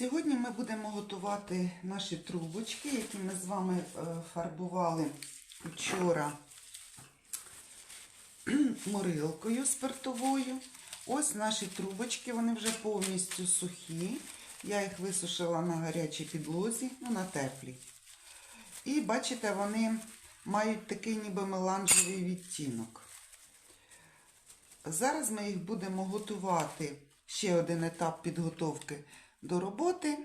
Сьогодні ми будемо готувати наші трубочки, які ми з вами е, фарбували вчора морилкою спиртовою. Ось наші трубочки, вони вже повністю сухі. Я їх висушила на гарячій підлозі, ну на теплій. І бачите, вони мають такий ніби меланжевий відтінок. Зараз ми їх будемо готувати ще один етап підготовки до роботи.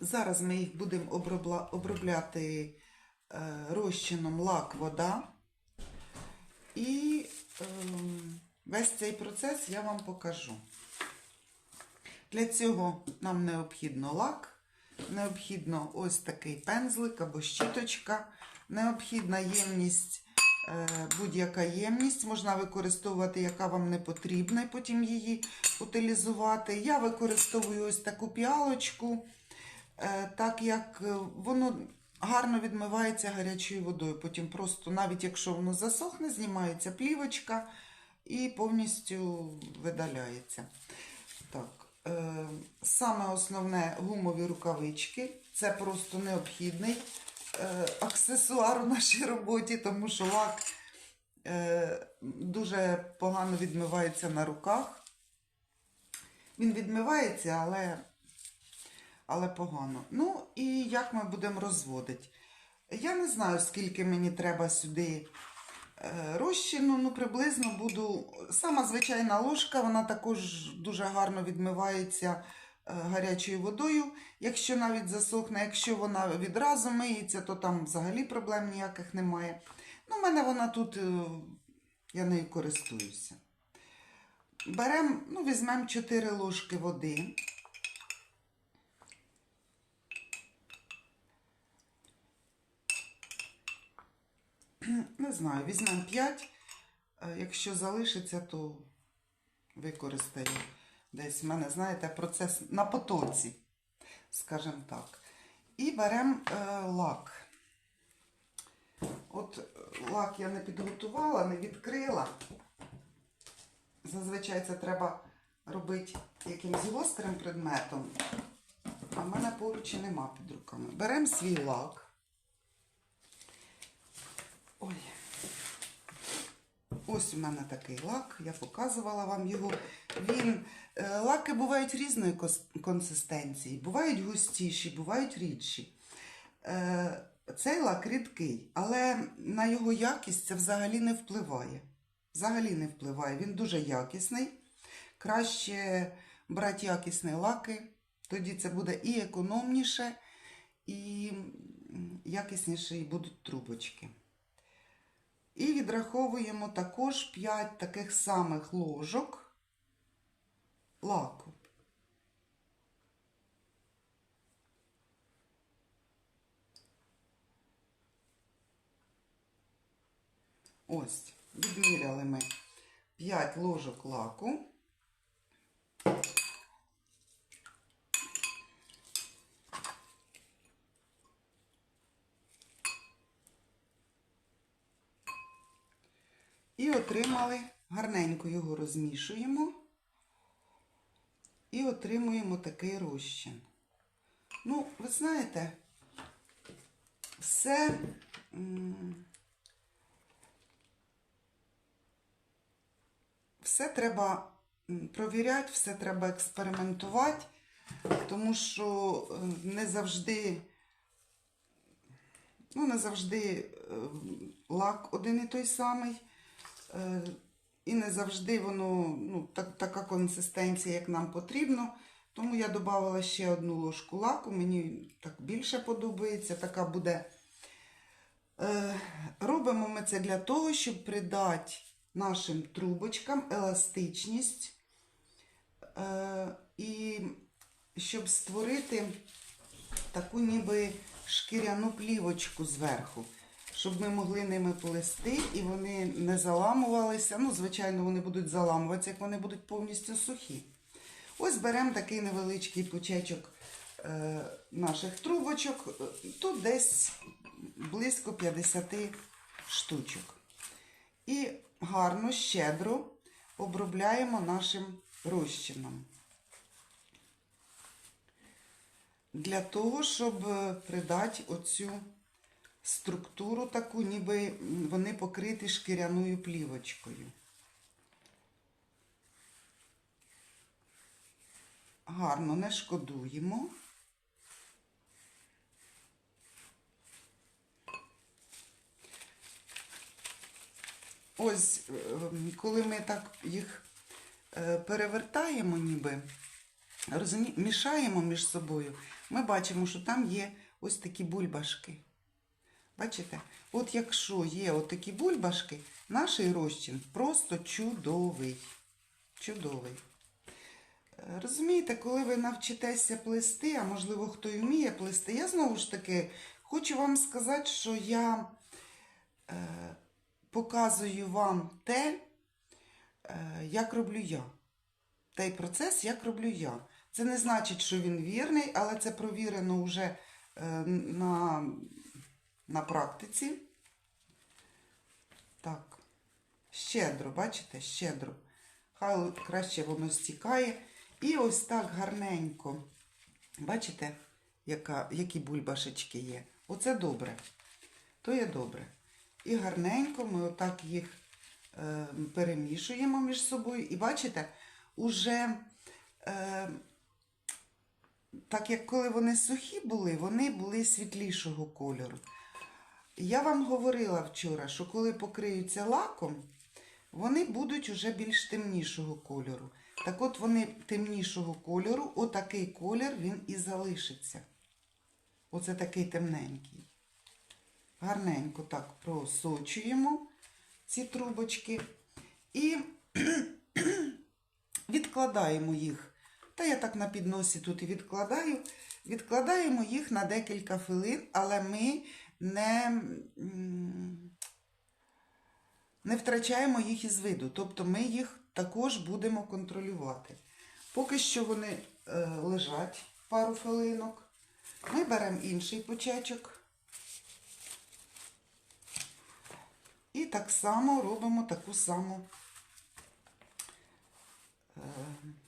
Зараз ми їх будемо обробляти е, розчином лак-вода. І ем, весь цей процес я вам покажу. Для цього нам необхідно лак, необхідно ось такий пензлик або щіточка, необхідна ємність, будь-яка ємність, можна використовувати, яка вам не потрібна, і потім її утилізувати. Я використовую ось таку піалочку, е, так як е, воно гарно відмивається гарячою водою. Потім просто, навіть якщо воно засохне, знімається плівочка і повністю видаляється. Так, е, саме основне гумові рукавички. Це просто необхідний е, аксесуар у нашій роботі, тому що лак е, дуже погано відмивається на руках. Він відмивається, але, але погано. Ну і як ми будемо розводити? Я не знаю, скільки мені треба сюди е, розчину, ну приблизно буду. Сама звичайна ложка, вона також дуже гарно відмивається е, гарячою водою. Якщо навіть засохне, якщо вона відразу миється, то там взагалі проблем ніяких немає. Ну, в мене вона тут, е, я нею користуюся. Беремо, ну, візьмемо 4 ложки води. Не знаю, візьмемо 5. Якщо залишиться, то використаю десь в мене, знаєте, процес на потоці, скажімо так. І беремо е, лак. От е, лак я не підготувала, не відкрила. Зазвичай це треба робити якимось гострим предметом. А в мене поруч нема під руками. Беремо свій лак. Ой. Ось у мене такий лак, я показувала вам його. Він, е, лаки бувають різної консистенції, бувають густіші, бувають рідші. Е, Цей лак рідкий, але на його якість це взагалі не впливає. Взагалі не впливає. Він дуже якісний. Краще брати якісні лаки, тоді це буде і економніше, і якісніші будуть трубочки. І відраховуємо також 5 таких самих ложок лаку. Ось, відміряли ми 5 ложок лаку. І отримали, гарненько його розмішуємо і отримуємо такий розчин. Ну, ви знаєте, все. Все треба провіряти, все треба експериментувати, тому що е, не завжди, ну, не завжди е, лак один і той самий. Е, І не завжди воно ну, так, така консистенція, як нам потрібно. Тому я додала ще одну ложку лаку. Мені так більше подобається. Така буде. Е, Робимо ми це для того, щоб придати нашим трубочкам еластичність е, і щоб створити таку ніби шкіряну плівочку зверху, щоб ми могли ними плести і вони не заламувалися. Ну, звичайно, вони будуть заламуватися, як вони будуть повністю сухі. Ось беремо такий невеличкий пучечок е, наших трубочок. Тут десь близько 50 штучок. І гарно, щедро обробляємо нашим розчином. для того, щоб придати оцю структуру таку, ніби вони покриті шкіряною плівочкою. Гарно не шкодуємо. Ось, е, коли ми так їх е, перевертаємо, ніби розумі... мішаємо між собою, ми бачимо, що там є ось такі бульбашки. Бачите? От якщо є отакі бульбашки, наш розчин просто чудовий. Чудовий. Розумієте, коли ви навчитеся плести, а можливо хто і вміє плести, я знову ж таки хочу вам сказати, що я е, показую вам те, е, як роблю я. Той процес, як роблю я. Це не значить, що він вірний, але це провірено вже е, на, на практиці. Так, щедро, бачите, щедро. Хай краще воно стікає. І ось так гарненько. Бачите, яка, які бульбашечки є? Оце добре. То є добре. І гарненько ми отак їх е, перемішуємо між собою. І бачите, уже е, так як коли вони сухі були, вони були світлішого кольору. Я вам говорила вчора, що коли покриються лаком, вони будуть уже більш темнішого кольору. Так от вони темнішого кольору, отакий колір він і залишиться. Оце такий темненький. Гарненько так просочуємо ці трубочки і відкладаємо їх. Та я так на підносі тут і відкладаю. Відкладаємо їх на декілька хвилин, але ми не, не втрачаємо їх із виду. Тобто ми їх також будемо контролювати. Поки що вони е, лежать пару хвилинок. Ми беремо інший почечок. І так само робимо таку саму, е,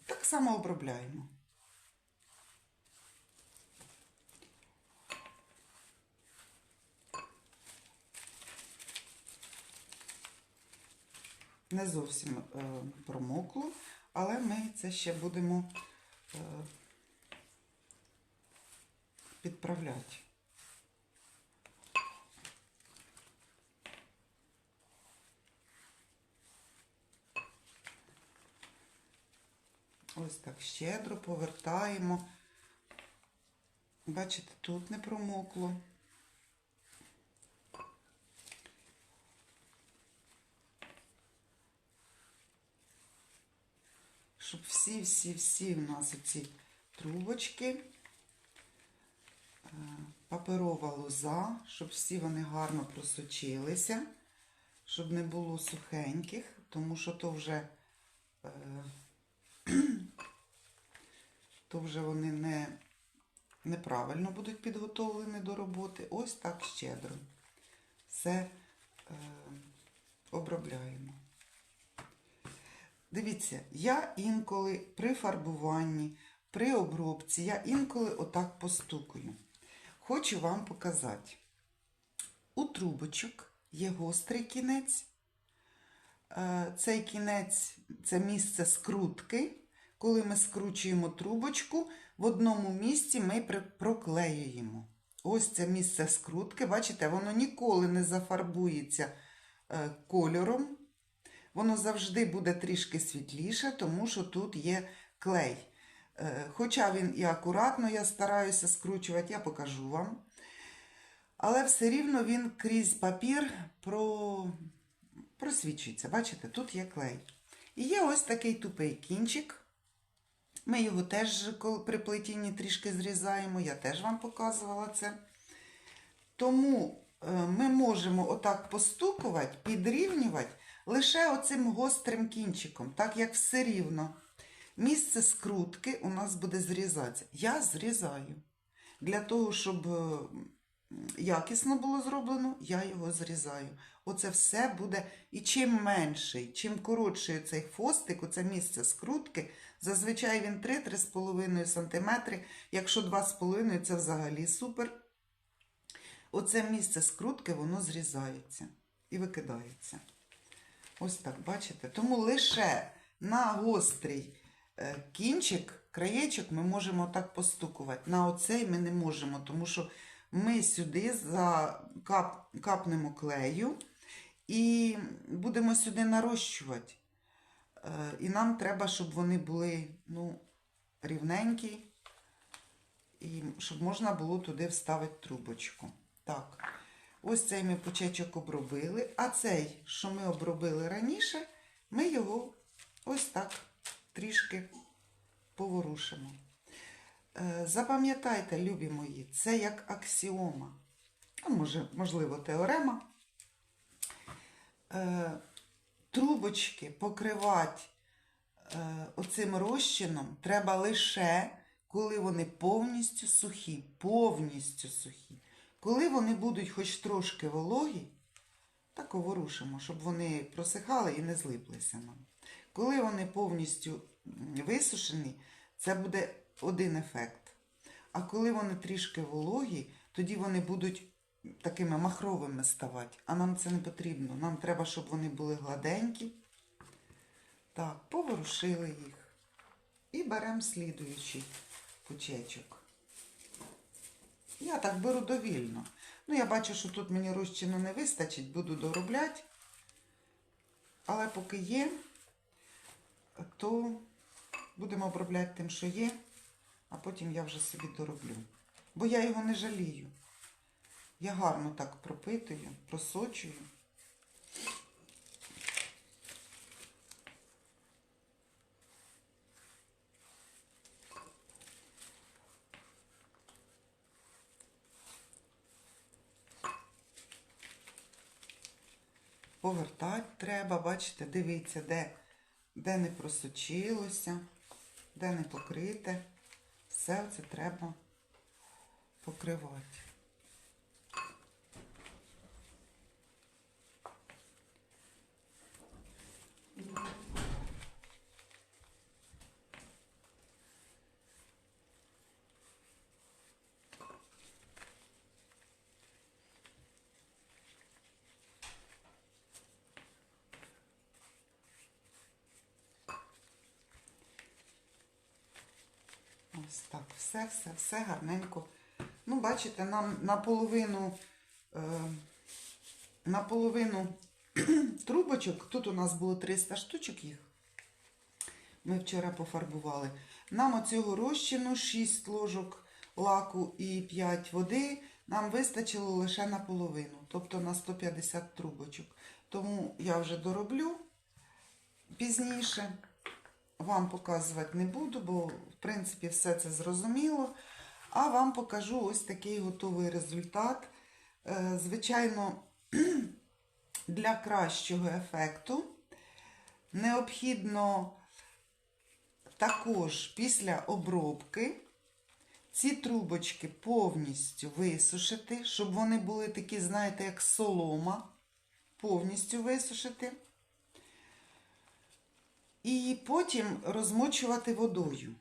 так само обробляємо. Не зовсім е, промокло, але ми це ще будемо е, підправляти. Ось так щедро повертаємо. Бачите, тут не промокло. Щоб всі-всі-всі в нас оці трубочки, е, паперова лоза, щоб всі вони гарно просочилися, щоб не було сухеньких, тому що то вже е, то вже вони не, неправильно будуть підготовлені до роботи. Ось так щедро. Все е, обробляємо. Дивіться, я інколи при фарбуванні, при обробці, я інколи отак постукаю. Хочу вам показати. У трубочок є гострий кінець. Е, Цей кінець це місце скрутки. Коли ми скручуємо трубочку, в одному місці ми проклеюємо. Ось це місце скрутки. Бачите, воно ніколи не зафарбується е, кольором. Воно завжди буде трішки світліше, тому що тут є клей. Е, Хоча він і акуратно, я стараюся скручувати, я покажу вам. Але все рівно він крізь папір про... просвічується. Бачите, тут є клей. І є ось такий тупий кінчик. Ми його теж при плетінні трішки зрізаємо, я теж вам показувала це. Тому е, ми можемо отак постукувати, підрівнювати лише оцим гострим кінчиком, так як все рівно. Місце скрутки у нас буде зрізатися. Я зрізаю. Для того, щоб е, якісно було зроблено, я його зрізаю. Оце все буде. І чим менший, чим коротший цей хвостик, оце місце скрутки, Зазвичай він 3-3,5 см. Якщо 2,5 це взагалі супер. Оце місце скрутки, воно зрізається і викидається. Ось так, бачите? Тому лише на гострий е, кінчик, краєчок ми можемо так постукувати. На оцей ми не можемо, тому що ми сюди закап, капнемо клею і будемо сюди нарощувати. Е, І нам треба, щоб вони були ну, рівненькі, і щоб можна було туди вставити трубочку. Так, ось цей ми почечок обробили, а цей, що ми обробили раніше, ми його ось так трішки поворушимо. Е, Запам'ятайте, любі мої, це як аксіома, а може, можливо, теорема. Е, Трубочки покривати е, оцим розчином треба лише, коли вони повністю сухі, повністю сухі. Коли вони будуть хоч трошки вологі, так ворушимо, щоб вони просихали і не злиплися нам. Коли вони повністю висушені, це буде один ефект. А коли вони трішки вологі, тоді вони будуть такими махровими ставати. А нам це не потрібно. Нам треба, щоб вони були гладенькі. Так, поворушили їх. І беремо слідуючий пучечок. Я так беру довільно. Ну, я бачу, що тут мені розчину не вистачить, буду доробляти. Але поки є, то будемо обробляти тим, що є, а потім я вже собі дороблю. Бо я його не жалію. Я гарно так пропитую, просочую. Повертати треба, бачите, дивіться, де, де не просочилося, де не покрите. Все це треба покривати. Ось так, все, все, все гарненько. Ну, бачите, нам наполовину, е, наполовину трубочок, тут у нас було 300 штучок їх. Ми вчора пофарбували. Нам оцього розчину 6 ложок лаку і 5 води нам вистачило лише наполовину, тобто на 150 трубочок. Тому я вже дороблю пізніше. Вам показувати не буду, бо, в принципі, все це зрозуміло. А вам покажу ось такий готовий результат. Е, Звичайно, для кращого ефекту необхідно також після обробки ці трубочки повністю висушити, щоб вони були такі, знаєте, як солома, повністю висушити. І потім розмочувати водою.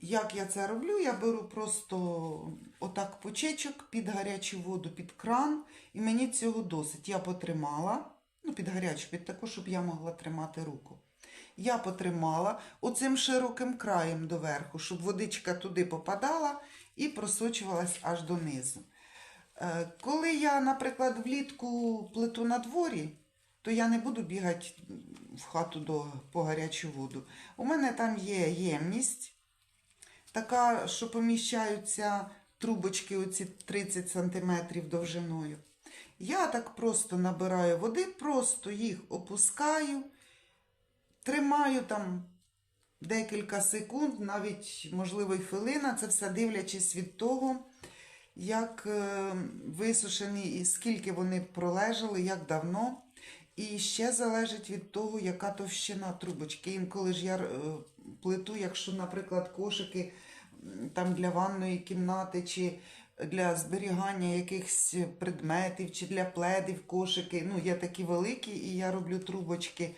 Як я це роблю? Я беру просто отак почечок під гарячу воду, під кран, і мені цього досить. Я потримала, ну, під гарячу, під таку, щоб я могла тримати руку. Я потримала оцим широким краєм доверху, щоб водичка туди попадала і просочувалась аж донизу. Е, Коли я, наприклад, влітку плиту на дворі, то я не буду бігати в хату до, по гарячу воду. У мене там є ємність, така, що поміщаються трубочки оці 30 см довжиною. Я так просто набираю води, просто їх опускаю, тримаю там декілька секунд, навіть, можливо, й хвилина. Це все дивлячись від того, як е, висушені і скільки вони пролежали, як давно. І ще залежить від того, яка товщина трубочки. Інколи ж я е, плиту, якщо, наприклад, кошики там для ванної кімнати, чи для зберігання якихось предметів, чи для пледів кошики. Ну, є такі великі, і я роблю трубочки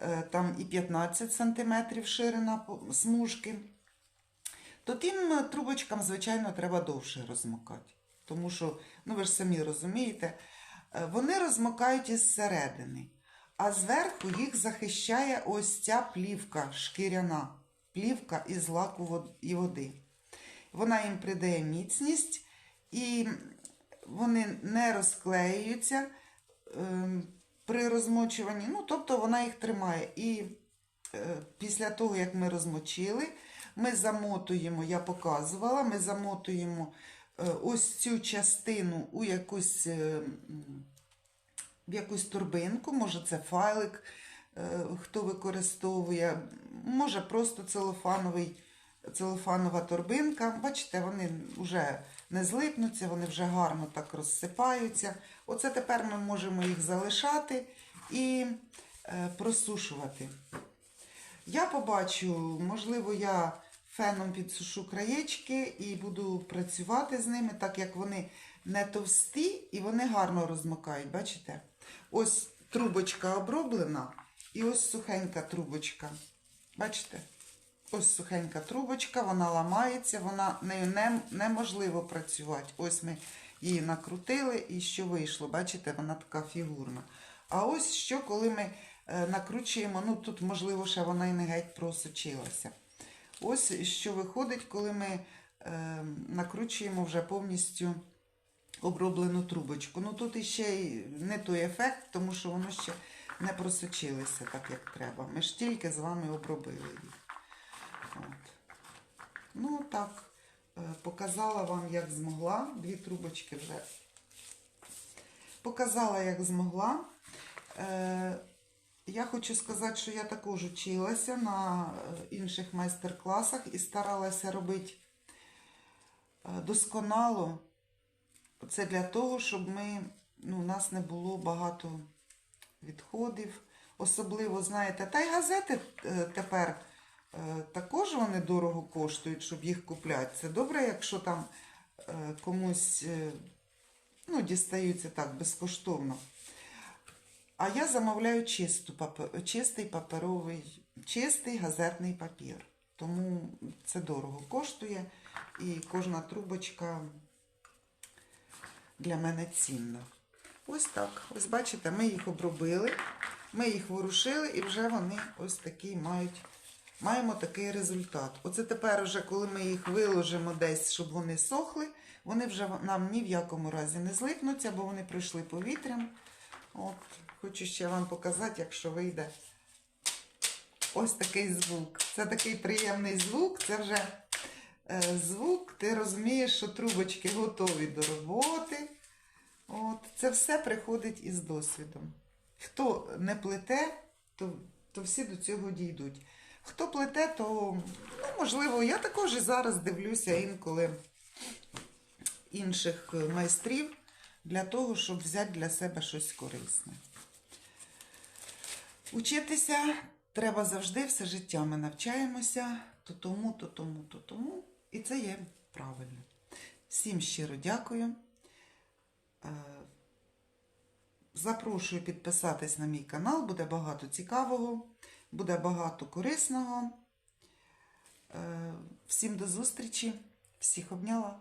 е, там і 15 см ширина смужки, то тим е, трубочкам, звичайно, треба довше розмокати. Тому що, ну ви ж самі розумієте, вони розмокають із середини, а зверху їх захищає ось ця плівка шкіряна, плівка із лаку і води. Вона їм придає міцність і вони не розклеюються ем, при розмочуванні. Ну, тобто вона їх тримає. І е, після того, як ми розмочили, ми замотуємо, я показувала, ми замотуємо е, ось цю частину у якусь, е, в якусь торбинку, може це файлик, е, хто використовує, може просто целофановий, целофанова торбинка. Бачите, вони вже не злипнуться, вони вже гарно так розсипаються. Оце тепер ми можемо їх залишати і е, просушувати. Я побачу, можливо, я феном підсушу краєчки і буду працювати з ними, так як вони не товсті і вони гарно розмокають. Бачите? Ось трубочка оброблена і ось сухенька трубочка. Бачите? Ось сухенька трубочка, вона ламається, вона нею не, неможливо працювати. Ось ми її накрутили і що вийшло. Бачите, вона така фігурна. А ось що, коли ми е, накручуємо, ну тут, можливо, ще вона і не геть просочилася. Ось що виходить, коли ми е, накручуємо вже повністю оброблену трубочку. Ну тут іще й не той ефект, тому що воно ще не просочилося так, як треба. Ми ж тільки з вами обробили їх. От. Ну, так, е, показала вам, як змогла. Дві трубочки вже показала, як змогла. Я хочу сказати, що я також училася на е, інших майстер-класах і старалася робити е, досконало. Це для того, щоб ми, ну, у нас не було багато відходів. Особливо, знаєте, та й газети е, тепер також вони дорого коштують, щоб їх купляти. Це добре, якщо там комусь ну, дістаються так безкоштовно. А я замовляю чисту, чистий паперовий, чистий газетний папір. Тому це дорого коштує і кожна трубочка для мене цінна. Ось так. Ось бачите, ми їх обробили, ми їх ворушили і вже вони ось такий мають. Маємо такий результат. Оце тепер, вже, коли ми їх виложимо десь, щоб вони сохли, вони вже нам ні в якому разі не злипнуться, бо вони пройшли повітрям. От, хочу ще вам показати, якщо вийде ось такий звук. Це такий приємний звук. Це вже е, звук, ти розумієш, що трубочки готові до роботи. От, це все приходить із досвідом. Хто не плете, то, то всі до цього дійдуть. Хто плете, то, ну, можливо, я також і зараз дивлюся інколи інших майстрів для того, щоб взяти для себе щось корисне. Учитися треба завжди все життя. Ми навчаємося то тому, то тому, то тому. І це є правильно. Всім щиро дякую. Е, Запрошую підписатись на мій канал, буде багато цікавого, буде багато корисного. Е, Всім до зустрічі, всіх обняла.